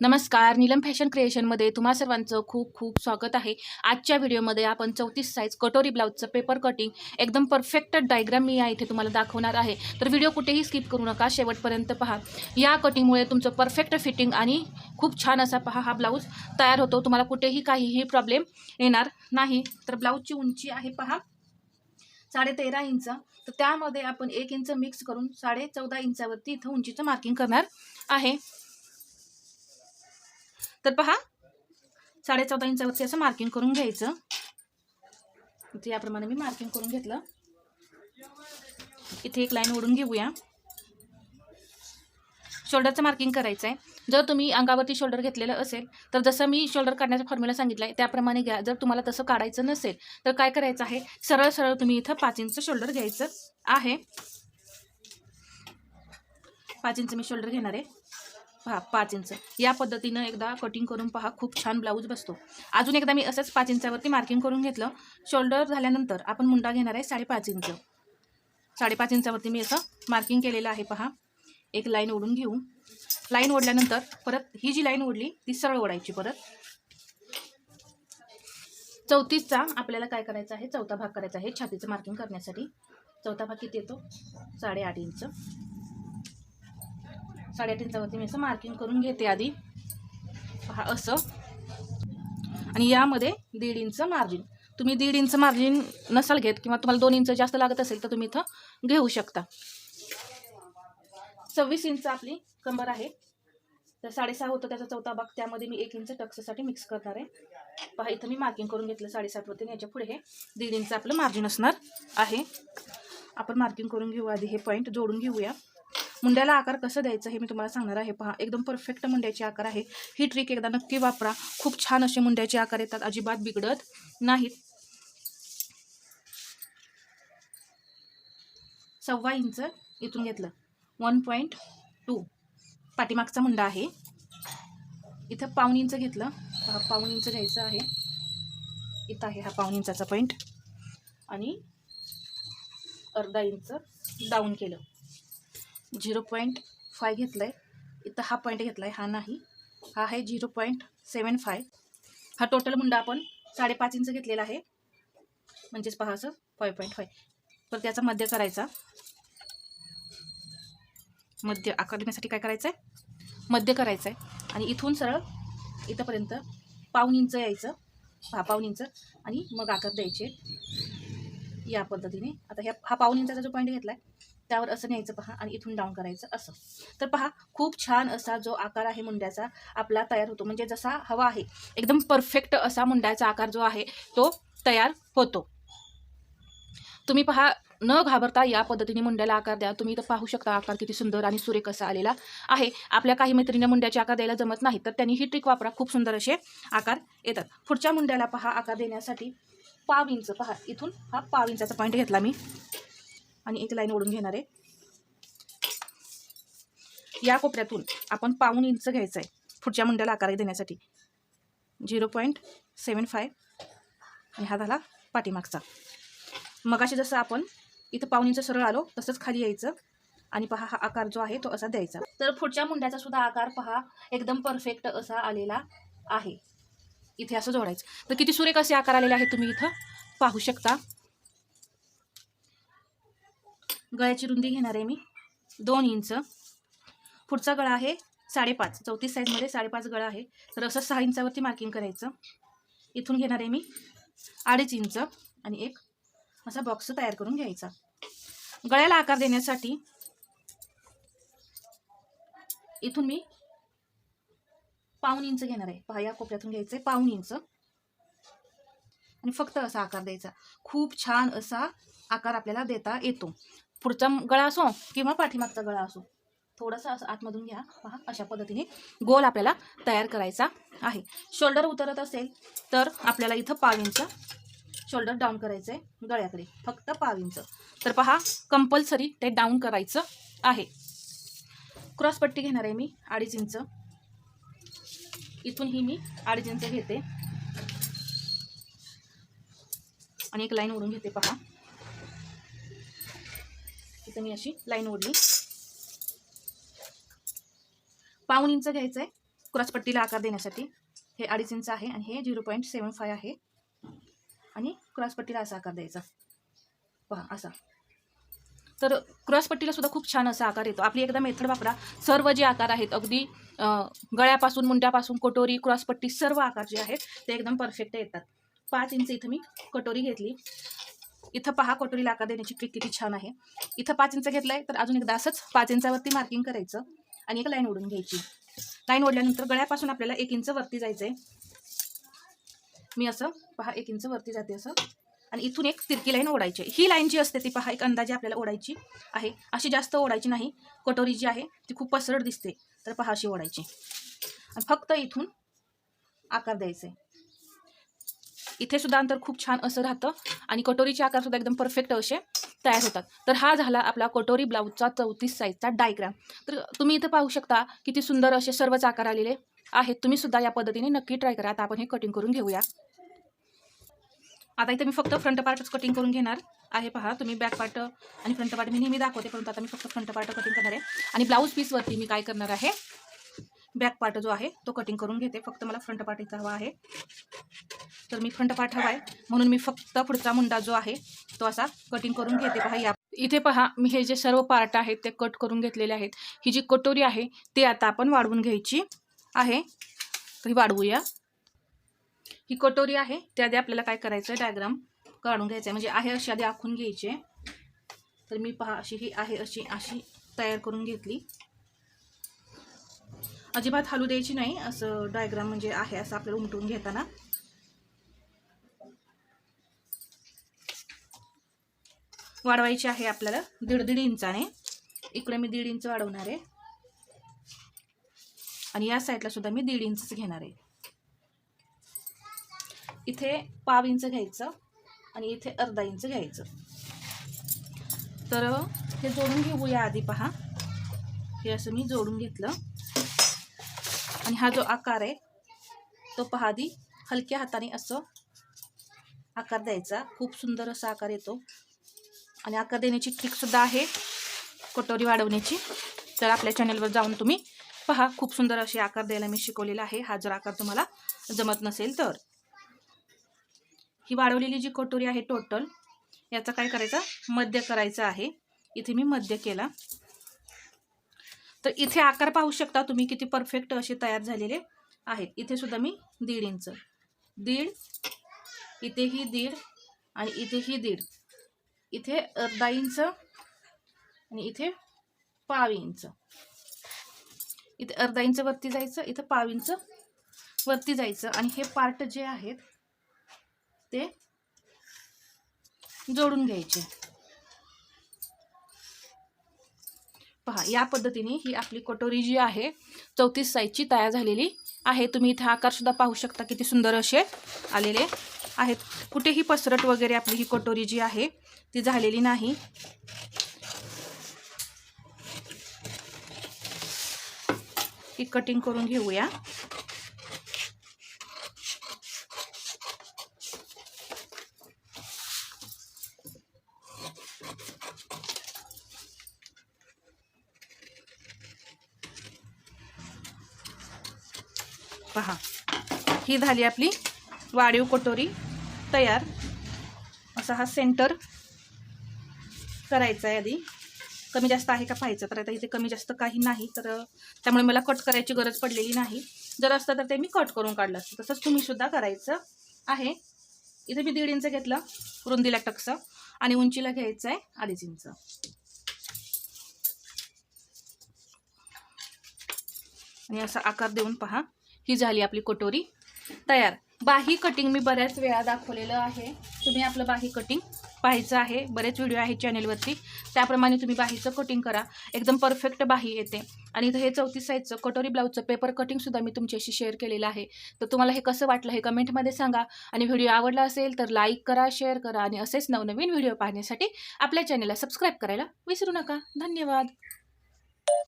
नमस्कार नीलम फॅशन क्रिएशनमध्ये तुम्हा सर्वांचं खूप खूप स्वागत आहे. आजच्या व्हिडिओमध्ये आपण चौतीस साईज कटोरी ब्लाऊजचं पेपर कटिंग एकदम परफेक्ट डायग्राम मी या इथे तुम्हाला दाखवणार आहे. तर व्हिडिओ कुठेही स्किप करू नका शेवटपर्यंत पहा. या कटिंगमुळे तुमचं परफेक्ट फिटिंग आणि खूप छान असा पहा हा ब्लाऊज तयार होतो. तुम्हाला कुठेही काहीही प्रॉब्लेम येणार नाही. तर ब्लाऊजची उंची आहे पहा साडे तेरा इंच. तर त्यामध्ये आपण एक इंच मिक्स करून साडे चौदा इंचावरती इथं उंचीचं मार्किंग करणार आहे. तर पहा साडे चौदा इंचावरती असं मार्किंग करून घ्यायचं. इथे याप्रमाणे मी मार्किंग करून घेतलं. इथे एक लाईन ओढून घेऊया. शोल्डरचं मार्किंग करायचं आहे जर तुम्ही अंगावरती शोल्डर घेतलेलं असेल तर जसं मी शोल्डर काढण्याचा फॉर्म्युला सांगितला आहे त्याप्रमाणे घ्या. जर तुम्हाला तसं काढायचं नसेल तर काय करायचं आहे? सरळ सरळ तुम्ही इथं पाच इंच शोल्डर घ्यायचं आहे. पाच इंच मी शोल्डर घेणार आहे. पहा पाच इंच. या पद्धतीनं एकदा कटिंग करून पहा खूप छान ब्लाऊज बसतो. अजून एकदा मी असंच पाच इंचावरती मार्किंग करून घेतलं. शोल्डर झाल्यानंतर आपण मुंडा घेणार आहे साडेपाच इंच. साडेपाच इंचावरती मी असं मार्किंग केलेलं आहे पहा. एक लाईन ओढून घेऊ. लाईन ओढल्यानंतर परत ही जी लाईन ओढली ती सरळ ओढायची परत. चौतीसचा आपल्याला काय करायचं आहे? चौथा भाग करायचा आहे छातीचं मार्किंग करण्यासाठी. चौथा भाग किती येतो? साडेआठ इंच. साडेआठ इंचावरती मी असं मार्किंग करून घेते आधी. पहा असं. आणि यामध्ये दीड इंच मार्जिन तुम्ही दीड इंच मार्जिन नसाल घेत किंवा तुम्हाला दोन इंच जास्त लागत असेल तर तुम्ही इथं घेऊ शकता. सव्वीस इंच आपली कंबर आहे. तर साडेसहा होतं त्याचा चौथा भाग. त्यामध्ये मी एक इंच टक्ससाठी मिक्स करणार आहे. पहा इथं मी मार्किंग करून घेतलं साडेसातवरती आणि याच्यापुढे हे दीड इंच आपलं मार्जिन असणार आहे. आपण मार्किंग करून घेऊ आधी हे पॉईंट जोडून घेऊया. मुंड्याला आकार कसं द्यायचं हे मी तुम्हाला सांगणार आहे. पहा एकदम परफेक्ट मुंड्याची आकार आहे. ही ट्रिक एकदा नक्की वापरा. खूप छान असे मुंड्याचे आकार येतात. अजिबात बिघडत नाहीत. सव्वा इंच इथून घेतलं. वन पॉईंट टू पाठीमागचा मुंडा आहे. इथं पाऊन इंच घेतलं. हा पाऊन इंच घ्यायचं आहे. इथं आहे हा पाऊन इंचाचा पॉईंट आणि अर्धा इंच डाऊन केलं. झिरो पॉईंट फाय घेतलं आहे इथं हा पॉईंट घेतला आहे हा नाही. हा आहे झिरो पॉईंट सेवन फाय. हा टोटल मुंडा आपण साडेपाच इंच घेतलेला आहे. म्हणजेच पहा असं फाय पॉईंट फाय तर त्याचा मध्य करायचा. मध्य आकार देण्यासाठी काय करायचं आहे मध्य करायचं आहे आणि इथून सरळ इथंपर्यंत पाऊन इंच यायचं. हा पाऊन इंच. आणि मग आकार द्यायचे. या पद्धतीने. आता ह्या हा पाऊन इंचाचा जो पॉईंट घेतला आहे त्यावर असं न्यायचं पहा आणि इथून डाऊन करायचं असं. तर पहा खूप छान असा जो आकार आहे मुंड्याचा आपला तयार होतो. म्हणजे जसा हवा आहे एकदम परफेक्ट असा मुंड्याचा आकार जो आहे तो तयार होतो. तुम्ही पहा न घाबरता या पद्धतीने मुंड्याला आकार द्या. तुम्ही इथं पाहू शकता आकार किती सुंदर आणि सुरेख असा आलेला आहे. आपल्या काही मैत्रिणी मुंड्याचे आकार द्यायला जमत नाही तर त्यांनी ही ट्रिक वापरा. खूप सुंदर असे आकार येतात. पुढच्या मुंड्याला पहा आकार देण्यासाठी पाव इंच. पहा इथून हा पाव इंचाचा पॉईंट घेतला मी. आणि एक लाईन ओढून घेणार आहे. या कोपऱ्यातून आपण पाऊन इंच घ्यायचं आहे पुढच्या मुंड्याला आकार देण्यासाठी. झिरो पॉईंट सेवन फाय आणि हा झाला पाठीमागचा. मगाशी जसं आपण इथं पाऊन इंच सरळ आलो तसंच खाली यायचं. आणि पहा हा आकार जो आहे तो असा द्यायचा. तर पुढच्या मुंड्याचा सुद्धा आकार पहा एकदम परफेक्ट असा आलेला आहे. इथे असं जोडायचं. तर किती सुरेख असे आकार आलेले आहेत तुम्ही इथं? पाहू शकता. गळ्याची रुंदी घेणार आहे मी. दोन इंच. पुढचा गळा आहे साडेपाच. चौतीस साईजमध्ये साडेपाच गळा आहे. तर असं सहा इंचावरती मार्किंग करायचं. इथून घेणार आहे मी अडीच इंच आणि एक असा बॉक्स तयार करून घ्यायचा. गळ्याला आकार देण्यासाठी इथून मी पाऊन इंच घेणार आहे. पहा या कोपऱ्यातून घ्यायचं आहे पाऊन इंच. आणि फक्त असा आकार द्यायचा. खूप छान असा आकार आपल्याला देता येतो. पुढचा गळा असो किंवा पाठीमागचा गळा असो थोडासा असं आतमधून घ्या. पहा अशा पद्धतीने गोल आपल्याला तयार करायचा आहे. शोल्डर उतरत असेल तर आपल्याला इथं पाव शोल्डर डाऊन करायचं आहे गळ्याकडे. फक्त पावींचं तर पहा कंपल्सरी ते डाऊन करायचं आहे. क्रॉसपट्टी घेणार आहे मी अडीच इंच. इथून ही मी अडीच इंच घेते. आणि एक लाईन ओढून घेते पहा. घ्यायचं मी अशी लाईन ओढली. पाऊन इंच घ्यायचं आहे क्रॉसपट्टीला आकार देण्यासाठी. हे अडीच इंच आहे आणि हे झिरो पॉईंट सेवन फाय आहे. आणि क्रॉसपट्टीला असा आकार द्यायचा. पहा असा. तर क्रॉसपट्टीला सुद्धा खूप छान असा आकार येतो. आपली एकदा मेथड वापरा. सर्व जे आकार आहेत अगदी गळ्यापासून मुंड्यापासून कटोरी क्रॉसपट्टी सर्व आकार जे आहेत ते एकदम परफेक्ट येतात. पाच इंच इथं मी कटोरी घेतली. इथं पहा कटोरीला आकार देण्याची ट्रिक किती छान आहे. इथं पाच इंच घेतलंय तर अजून एकदा असंच पाच इंचावरती मार्किंग करायचं आणि एक लाईन ओढून घ्यायची. लाईन ओढल्यानंतर गळ्यापासून आपल्याला एक इंच वरती जायचंय. मी असं पहा एक इंच वरती जाते असं. आणि इथून एक तिरकी लाईन ओढायची ही लाईन जी असते ती पहा एक अंदाजे आपल्याला ओढायची आहे. अशी जास्त ओढायची नाही. कटोरी जी आहे ती खूप पसरट दिसते. तर पहा अशी ओढायची. फक्त इथून आकार द्यायचे इथे सुद्धा अंतर खूप छान असं राहतं. आणि कटोरीचे आकार सुद्धा एकदम परफेक्ट असे तयार होतात. तर हा झाला आपला कटोरी ब्लाऊजचा चौतीस साईजचा डायग्राम तर तुम्ही इथं पाहू शकता किती सुंदर असे सर्वच आकार आलेले आहेत. तुम्ही सुद्धा या पद्धतीने नक्की ट्राय करा. आता आपण हे कटिंग करून घेऊया. आता इथे मी फक्त फ्रंट पार्टच कटिंग करून घेणार आहे. पहा तुम्ही बॅक पार्ट आणि फ्रंट पार्ट मी नेहमी दाखवते परंतु आता मी फक्त फ्रंट पार्ट कटिंग करणार आहे. आणि ब्लाऊज पीसवरती मी काय करणार आहे? बॅक पार्ट जो आहे तो कटिंग करून घेते. फक्त मला फ्रंट पार्ट इथं हवा आहे. तर मी फ्रंट पार्ट हवा आहे म्हणून मी फक्त पुढचा मुंडा जो आहे तो असा कटिंग करून घेते. पहा या इथे पहा मी हे जे सर्व पार्ट आहेत ते कट करून घेतलेले आहेत. ही जी कटोरी आहे ती आता आपण वाढवून घ्यायची आहे. तर ही वाढवूया. ही कटोरी आहे त्याआधी आपल्याला काय करायचं आहे डायग्राम काढून घ्यायचं आहे म्हणजे आहे अशी आधी आखून घ्यायची. आहे. तर मी पहा अशी ही आहे अशी अशी तयार करून घेतली. अजिबात हलू द्यायची नाही. असं डायग्राम म्हणजे आहे असं आपल्याला उमटून घेताना. वाढवायची आहे आपल्याला दीड दीड इंचाने. इकडे मी दीड इंच वाढवणार आहे. आणि या साईडला सुद्धा मी दीड इंचच घेणार आहे. इथे पाव इंच घ्यायचं आणि इथे अर्धा इंच घ्यायचं. तर हे जोडून घेऊया आधी पहा. हे असं मी जोडून घेतलं. आणि हा जो आकार आहे तो पहा आधी. हलक्या हाताने असं आकार द्यायचा. खूप सुंदर असा आकार येतो. आणि आकार देण्याची ट्रिकसुद्धा आहे कटोरी वाढवण्याची. तर आपल्या चॅनलवर जाऊन तुम्ही पहा. खूप सुंदर असे आकार द्यायला मी शिकवलेला आहे. हा जर आकार तुम्हाला जमत नसेल तर. ही वाढवलेली जी कटोरी आहे टोटल याचा काय करायचा? मध्य करायचा आहे. इथे मी मध्य केला. तर इथे आकार पाहू शकता तुम्ही किती परफेक्ट असे तयार झालेले आहेत. इथे सुद्धा मी दीड इंच. दीड इथेही दीड आणि इथेही दीड. इथे अर्धा इंच आणि इथे पाव इंच. इथे अर्धा इंच वरती जायचं इथं पाव इंच वरती जायचं आणि हे पार्ट जे आहेत ते जोडून घ्यायचे. पहा या पद्धतीने ही आपली कटोरी जी आहे चौतीस साईजची तयार झालेली आहे. तुम्ही इथे आकारसुद्धा पाहू शकता किती सुंदर असे आलेले आहेत. कुठेही पसरट वगैरे आपली ही कटोरी जी आहे ती झालेली नाही. ही कटिंग करून घेऊया पहा ही झाली आपली वाढीव कटोरी तयार. असा हा सेंटर करायचा आहे आधी. कमी जास्त आहे का पाहायचं तर आता इथे कमी जास्त काही नाही तर त्यामुळे मला कट करायची गरज पडलेली नाही. जर असतं तर ते मी कट करून काढलं असतं. तसंच तुम्हीसुद्धा करायचं आहे. इथे मी दीड इंच घेतलं रुंदीला टक्स आणि उंचीला घ्यायचं आहे अडीच इंच. आणि असा आकार देऊन पहा ही झाली आपली कटोरी. तयार. बाही कटिंग मी बऱ्याच वेळा दाखवलेलं आहे. तुम्ही आपलं बाही कटिंग पाहायचं आहे. बरेच व्हिडिओ आहेत चॅनेलवरती त्याप्रमाणे तुम्ही बाहीचं कटिंग करा. एकदम परफेक्ट बाही येते. आणि इथं हे चौतीस साईजचं कटोरी ब्लाऊजचं पेपर कटिंगसुद्धा मी तुमच्याशी शेअर केलेलं आहे. तर तुम्हाला हे कसं वाटलं हे कमेंटमध्ये सांगा. आणि व्हिडिओ आवडला असेल तर लाईक करा शेअर करा आणि असेच नवनवीन व्हिडिओ पाहण्यासाठी आपल्या चॅनेलला सबस्क्राईब करायला विसरू नका. धन्यवाद.